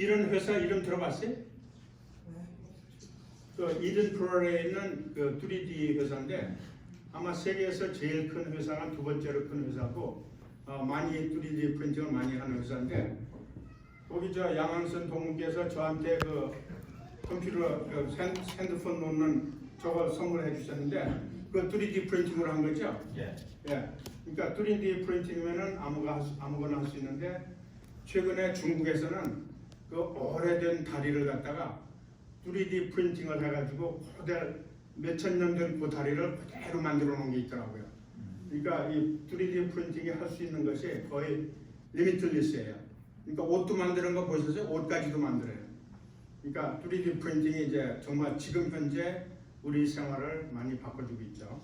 이런 회사 이름 들어봤어요? 그 이든 프로에 있는 그 3D 회사인데 아마 세계에서 제일 큰 회사가 두 번째로 큰 회사고 어, 많이 3D 프린팅을 많이 하는 회사인데 거기 저 양항선 동무께서 저한테 그 컴퓨터 그 핸- 핸드폰 놓는 저걸 선물해 주셨는데 그 3D 프린팅으로 한 거죠? 예. 예. 그러니까 3D 프린팅이면은 아무가 할 수- 아무거나 할 수 있는데 최근에 중국에서는 그 오래된 다리를 갖다가 3D 프린팅을 해가지고 그대로 몇천 년 된 그 다리를 그대로 만들어 놓은 게 있더라고요. 그러니까 이 3D 프린팅이 할 수 있는 것이 거의 리미틀리스예요. 그러니까 옷도 만드는 거 보셨어요? 옷까지도 만들어요. 그러니까 3D 프린팅이 이제 정말 지금 현재 우리 생활을 많이 바꿔주고 있죠.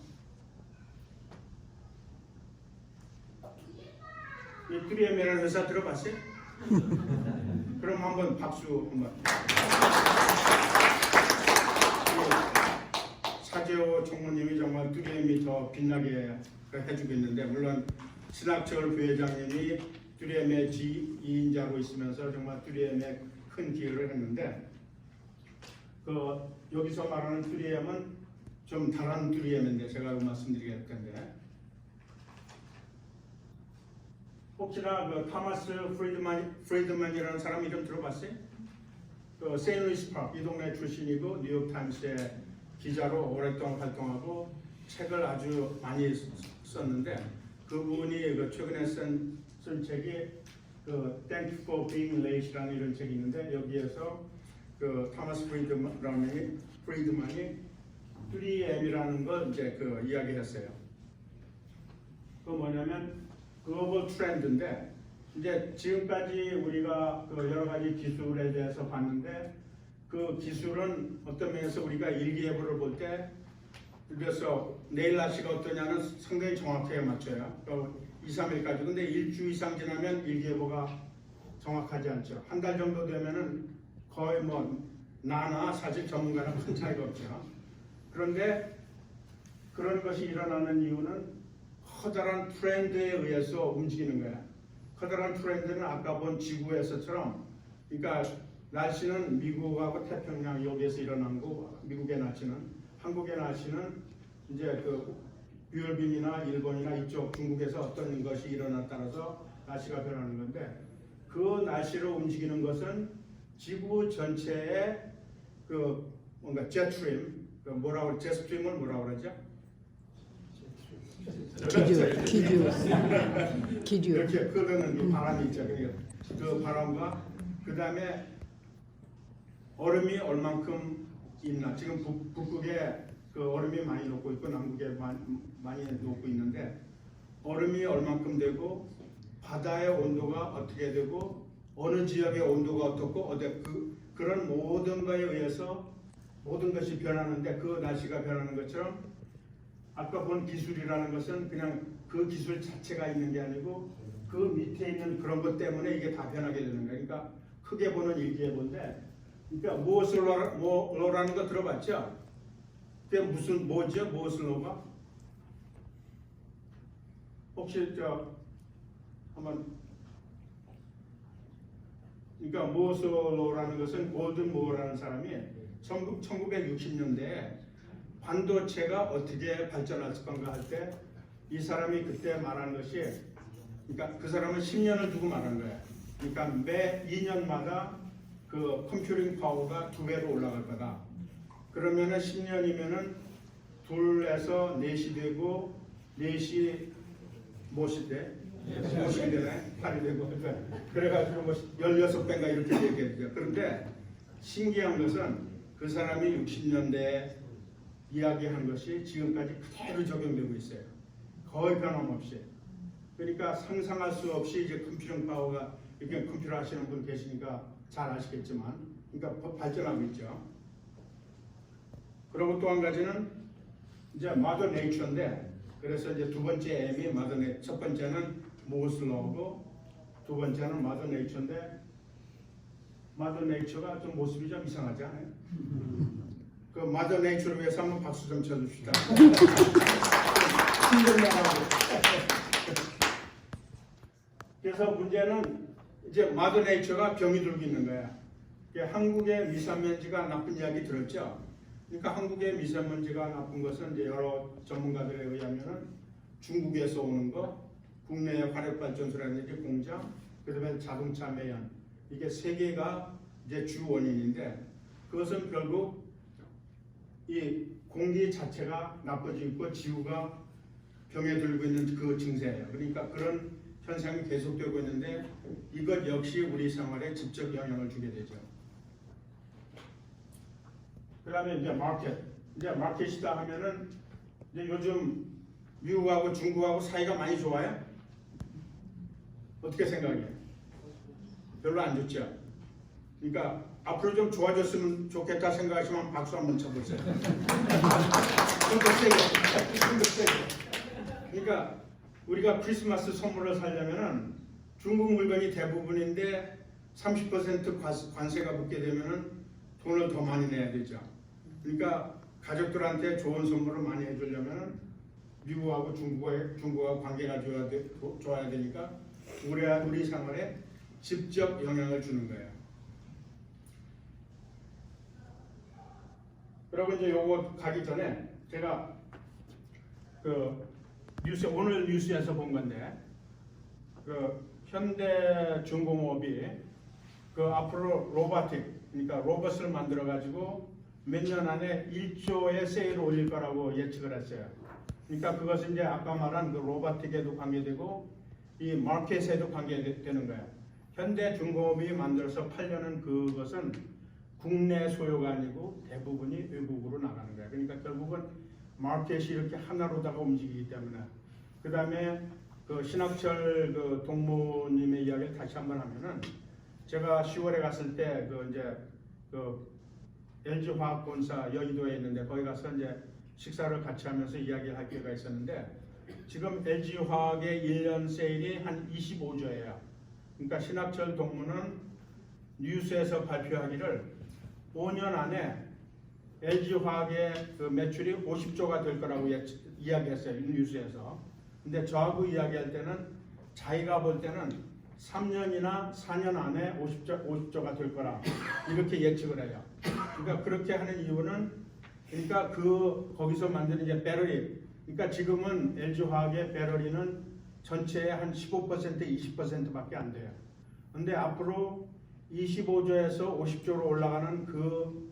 이 3M이라는 회사 들어봤어요? 그럼 한번 박수 한번. 이 사재호 총무님이 정말 3M이 더 빛나게 해주고 있는데 물론 신학철 부회장님이 3M의 지인자로 있으면서 정말 3M에 큰 기여를 했는데 그 여기서 말하는 3M은 좀 다른 3M인데 제가 말씀드리겠 텐데 혹시나 그 타마스 프리드만 프리드만이라는 사람 이름 들어봤어요? 그 세인루이스 파크 이 동네 출신이고 뉴욕 타임스의 기자로 오랫동안 활동하고 책을 아주 많이 쓰- 썼는데 그분이 그 최근에 쓴, 쓴 책이 그 Thank for being late라는 이런 책이 있는데 여기에서 그 타마스 프리드만이 프리드만이 3M이라는 걸 이제 그 이야기했어요. 그 뭐냐면 글로벌 트렌드인데 이제 지금까지 우리가 그 여러 가지 기술에 대해서 봤는데 그 기술은 어떤 면에서 우리가 일기예보를 볼 때 그래서 내일 날씨가 어떠냐는 상당히 정확하게 맞춰요. 그 2, 3일까지. 근데 일주 이상 지나면 일기예보가 정확하지 않죠. 한 달 정도 되면은 거의 뭐 나나 사실 전문가랑 큰 차이가 없죠. 그런데 그런 것이 일어나는 이유는 커다란 트렌드에 의해서 움직이는 거야. 커다란 트렌드는 아까 본 지구에서처럼, 그러니까 날씨는 미국하고 태평양 여기에서 일어난 거고, 미국의 날씨는 한국의 날씨는 이제 그 유럽인이나 일본이나 이쪽 중국에서 어떤 것이 일어나 따라서 날씨가 변하는 건데 그 날씨로 움직이는 것은 지구 전체의 그 뭔가 제트림, 그 뭐라고 제트림을 뭐라고 그러죠? 기류, 기류, 기류. 이렇게 흐르는 이 바람이 있죠. 그그 바람과 그 다음에 얼음이 얼만큼 있나. 지금 북, 북극에 그 얼음이 많이 녹고 있고 남극에 많이, 많이 녹고 있는데 얼음이 얼만큼 되고 바다의 온도가 어떻게 되고 어느 지역의 온도가 어떻고 어디 그 그런 모든 거에 의해서 모든 것이 변하는데 그 날씨가 변하는 것처럼 아까 본 기술이라는 것은 그냥 그 기술 자체가 있는 게 아니고 그 밑에 있는 그런 것 때문에 이게 다 변하게 되는 거예요. 그러니까 크게 보는 일기예보인데 그러니까 무엇을 놓라, 뭐, 놓라는 거 들어봤죠? 그게 무슨 뭐죠? 무엇을 놓아? 혹시 저 한번 그러니까 무엇을 놓라는 것은 골든 모어라는 사람이 1960년대에 반도체가 어떻게 발전할 건가 할 때 이 사람이 그때 말한 것이 그러니까 그 사람은 10년을 두고 말한 거야. 그러니까 매 2년마다 그 컴퓨팅 파워가 두 배로 올라갈 거다. 그러면은 10년이면은 둘에서 넷이 되고 넷이 무엇이 돼? 무엇이 되네? 8이 되고 그래가지고 뭐 16배인가 이렇게 되죠. 그런데 신기한 것은 그 사람이 60년대에 이야기한 것이 지금까지 그대로 적용되고 있어요. 거의 변함없이. 그러니까 상상할 수 없이 이제 컴퓨터 파워가 이렇게 컴퓨터 하시는 분 계시니까 잘 아시겠지만, 그러니까 버- 발전하고 있죠. 그리고 또 한 가지는 이제 마더 네이처인데, 그래서 이제 두 번째 M이 마더 네이처, 첫 번째는 모슬로우고 두 번째는 마더 네이처인데, 마더 네이처가 좀 모습이 좀 이상하지 않아요? 그 마더 네이처를 위해서 한번 박수 좀 쳐줍시다. 그래서 문제는 이제 마더 네이처가 병이 들고 있는 거야. 한국의 미세먼지가 나쁜 이야기 들었죠? 그러니까 한국의 미세먼지가 나쁜 것은 이제 여러 전문가들에 의하면은 중국에서 오는 거, 국내의 화력발전소라든지 공장, 그다음에 자동차 매연 이게 세 개가 이제 주 원인인데 그것은 결국 이 공기 자체가 나빠지고 지구가 병에 들고 있는 그 증세예요. 그러니까 그런 현상이 계속되고 있는데 이것 역시 우리 생활에 직접 영향을 주게 되죠. 그 다음에 이제 마켓. 이제 마켓이다 하면은 이제 요즘 미국하고 중국하고 사이가 많이 좋아요? 어떻게 생각해요? 별로 안 좋죠. 그러니까 앞으로 좀 좋아졌으면 좋겠다 생각하시면 박수 한번 쳐보세요. 좀 더 세게, 좀 더 세게. 그러니까 우리가 크리스마스 선물을 사려면은 중국 물건이 대부분인데 30% 관- 관세가 붙게 되면은 돈을 더 많이 내야 되죠. 그러니까 가족들한테 좋은 선물을 많이 해주려면은 미국하고 중국의 중국하고 관계가 좋아야, 돼, 좋아야 되니까 우리 우리 생활에 직접 영향을 주는 거예요. 그리고 이제 요거 가기 전에 제가 그 뉴스 오늘 뉴스에서 본 건데 그 현대 중공업이 그 앞으로 로보틱 그러니까 로봇을 만들어 가지고 몇 년 안에 1조의 세일을 올릴 거라고 예측을 했어요. 그러니까 그것은 이제 아까 말한 그 로보틱에도 관계되고 이 마켓에도 관계되는 거예요. 현대 중공업이 만들어서 팔려는 그것은 국내 소요가 아니고 대부분이 외국으로 나가는 거예요. 그러니까 결국은 마켓이 이렇게 하나로다가 움직이기 때문에 그 다음에 그 신학철 그 동무님의 이야기를 다시 한번 하면은 제가 10월에 갔을 때 그 이제 그 LG 화학본사 여의도에 있는데 거기 가서 이제 식사를 같이 하면서 이야기할 기회가 있었는데 지금 LG 화학의 1년 세일이 한 25조예요. 그러니까 신학철 동무는 뉴스에서 발표하기를 5년 안에 LG 화학의 그 매출이 50조가 될 거라고 예- 이야기했어요. 뉴스에서. 근데 저하고 이야기할 때는 자기가 볼 때는 3년이나 4년 안에 50조, 50조가 될 거라 이렇게 예측을 해요. 그러니까 그렇게 하는 이유는 그러니까 그 거기서 만드는 이제 배터리 그러니까 지금은 LG 화학의 배터리는 전체의 한 15% 20%밖에 안 돼요. 근데 앞으로 25조에서 50조로 올라가는 그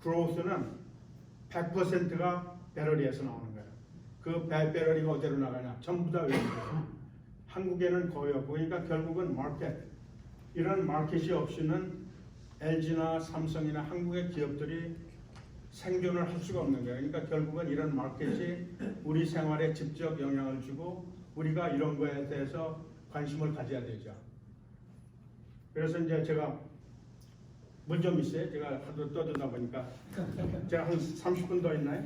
그로스는 100%가 배터리에서 나오는 거예요. 그 배- 배터리가 어디로 나가냐? 전부 다 외국이에요. 한국에는 거의 없고 그러니까 결국은 마켓 이런 마켓이 없이는 LG나 삼성이나 한국의 기업들이 생존을 할 수가 없는 거예요. 그러니까 결국은 이런 마켓이 우리 생활에 직접 영향을 주고 우리가 이런 거에 대해서 관심을 가져야 되죠. 그래서 이제 제가 물 좀 있어요. 제가 하도 떠들다 보니까 제가 한 30분 더 있나요?